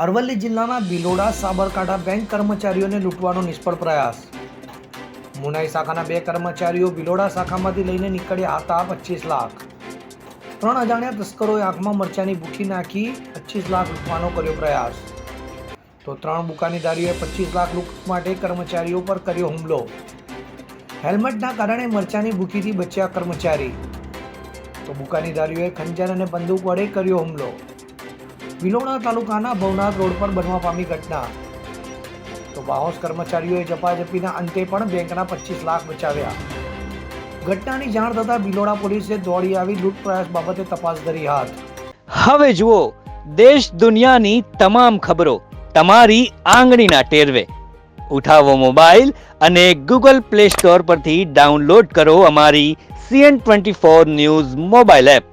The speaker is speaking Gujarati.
અરવલ્લી જિલ્લાના બિલોડા સાબરકાંઠા બેંક કર્મચારીઓને લૂંટવાનો નિષ્ફળ પ્રયાસ. મુનાઈ શાખાના બે કર્મચારીઓ બિલોડા શાખામાંથી લઈને નીકળ્યા હતા પચીસ લાખ. ત્રણ અજાણ્યા તસ્કરોએ આંખમાં મરચાની બુઠી નાખી પચીસ લાખ લૂંટવાનો કર્યો પ્રયાસ. તો ત્રણ બુકાનીદારીઓએ પચીસ લાખ લૂંટ માટે કર્મચારીઓ પર કર્યો હુમલો. હેલ્મેટના કારણે મરચાની ભૂખીથી બચ્યા કર્મચારી. તો બુકાનીદારીઓએ ખંજર અને બંદૂક વડે કર્યો હુમલો. વિલોણા તાલુકાના ભવનાથ રોડ પર બનવા પામી ઘટના. તો બાહોશ કર્મચારીઓએ ઝપાઝપીના અંતે પણ બેંકના પચીસ લાખ બચાવ્યા. ઘટનાની જાણ થતાં બિલોડા પોલીસે દોડી આવી લૂંટ પ્રયાસ બાબતે તપાસ ધરી હાથ. હવે જુઓ, દેશ દુનિયાની તમામ ખબરો તમારી આંગળીના ટેરવે. ઉઠાવો મોબાઈલ અને ગૂગલ પ્લે સ્ટોર પરથી ડાઉનલોડ કરો અમારી CN twenty four news mobile app.